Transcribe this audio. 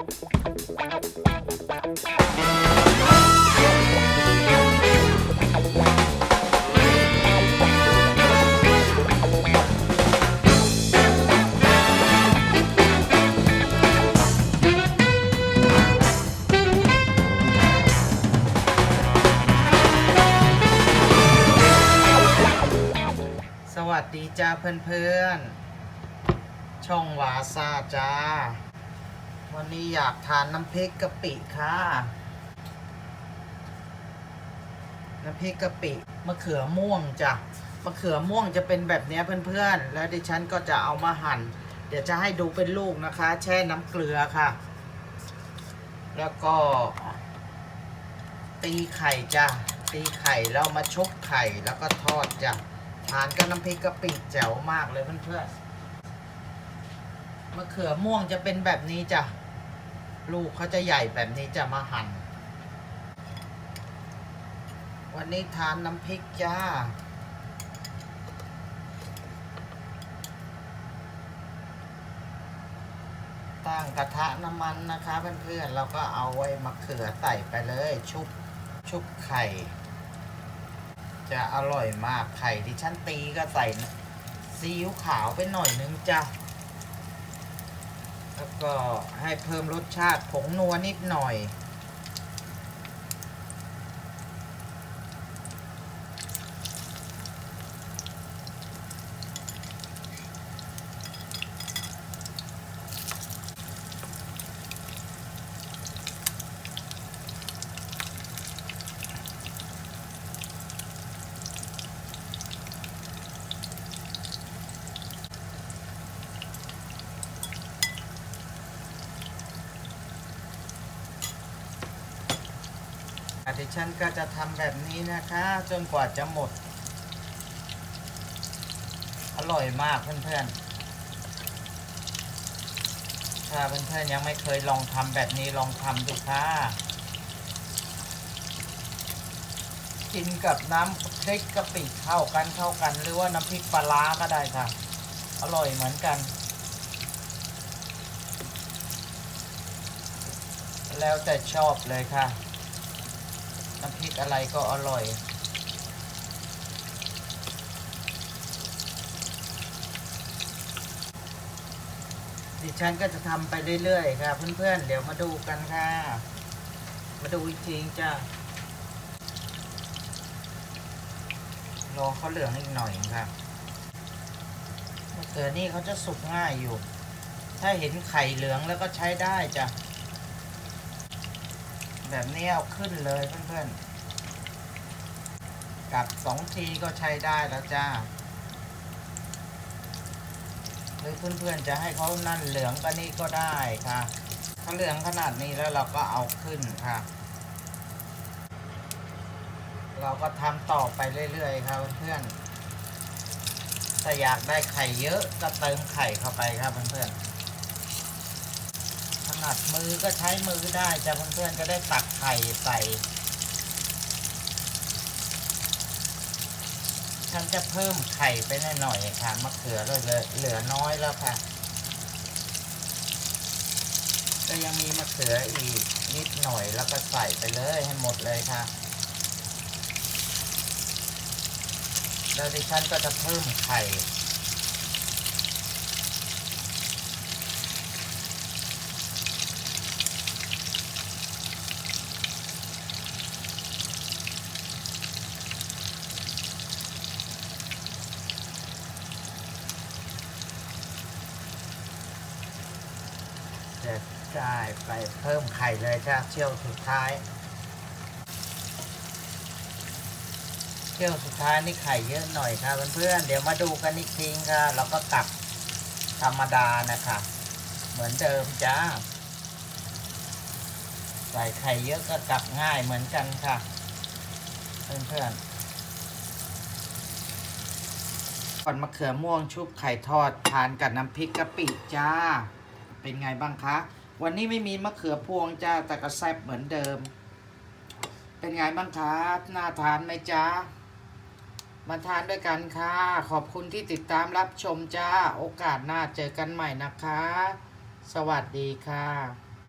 สวัสดีจ้าเพื่อนๆ ช่องวาซาจ้า วันนี้อยากทานน้ำพริกกะปิค่ะ น้ำพริกกะปิมะเขือม่วงจ้ะ มะเขือม่วงจะเป็นแบบนี้เพื่อนๆ แล้วดิฉันก็จะเอามาหั่น เดี๋ยวจะให้ดูเป็นลูกนะคะ แช่น้ำเกลือค่ะ แล้วก็ ตีไข่จ้ะ ตีไข่แล้วมาชุบไข่แล้วก็ทอดจ้ะ ทานกับน้ำพริกกะปิแจ๋วมากเลยเพื่อนๆมะเขือม่วงจะเป็นแบบนี้จ้ะ ลูกเขาจะใหญ่แบบนี้จะมาหั่น วันนี้ทานน้ำพริกจ้า ตั้งกระทะน้ำมันนะคะเพื่อนๆเราก็เอาไว้มะเขือใส่ไปเลย ชุบชุบไข่ จะอร่อยมากไข่ที่ฉันตีก็ใส่ซีอิ๊วขาวไปหน่อยนึงจ้ะ แล้วก็ให้เพิ่มรสชาติผงนัวนิดหน่อย อาทิฉันก็จะทำแบบนี้นะคะ จนกว่าจะหมด อร่อยมากเพื่อนๆ ถ้าเพื่อนๆยังไม่เคยลองทำแบบนี้ลองทำดูค่ะ กินกับน้ำพริกกะปิเข้ากันเข้ากัน หรือว่าน้ำพริกปลาร้าก็ได้ค่ะ อร่อยเหมือนกันแล้วแต่ชอบเลยค่ะ น้ำพริกอะไรก็อร่อย ดิฉันก็จะทำไปเรื่อยๆ ค่ะเพื่อนๆ เดี๋ยวมาดูกันค่ะ มาดูอีกทีจ้ะรอเขาเหลืองอีกหน่อยค่ะมะเขือนี่เขาจะสุกง่ายอยู่ ถ้าเห็นไข่เหลืองแล้วก็ใช้ได้จ้ะ แบบนี้เอาขึ้นเลยเพื่อนๆ กับสองทีก็ใช้ได้แล้วจ้า หรือเพื่อนๆจะให้เขานั่นเหลืองก็นี่ก็ได้ค่ะเขาเหลืองขนาดนี้แล้วเราก็เอาขึ้นค่ะ เราก็ทำต่อไปเรื่อยๆ ครับเพื่อนๆถ้าอยากได้ไข่เยอะก็เติมไข่เข้าไปครับเพื่อนๆ นัดมือก็ใช้มือได้จะเพื่อนๆจะได้ตักไข่ใส่ฉันจะเพิ่มไข่ไปหน่อยๆค่ะมะเขือเลยเลยเหลือน้อยแล้วค่ะ ก็ยังมีมะเขืออีกนิดหน่อยแล้วก็ใส่ไปเลยให้หมดเลยค่ะแล้วดิฉันก็จะเพิ่มไข่ จะได้ไปเพิ่มไข่เลยจ้าเชี่ยวสุดท้ายเชี่ยวสุดท้ายนี่ไข่เยอะหน่อยค่ะเพื่อนๆเดี๋ยวมาดูกันอีกทีค่ะแล้วก็ตักธรรมดานะคะเหมือนเดิมจ้าใส่ไข่เยอะก็กลับง่ายเหมือนกันค่ะ เพื่อนๆก่อนมะเขือม่วงชุบไข่ทอดทานกับน้ำพริกกะปิจ้า เป็นไงบ้างคะ วันนี้ไม่มีมะเขือพวงจ้าแต่ก็แซ่บเหมือนเดิม เป็นไงบ้างคะน่าทานไหมจ้ามาทานด้วยกันค่ะ ขอบคุณที่ติดตามรับชมจ้า โอกาสหน้าเจอกันใหม่นะคะ สวัสดีค่ะ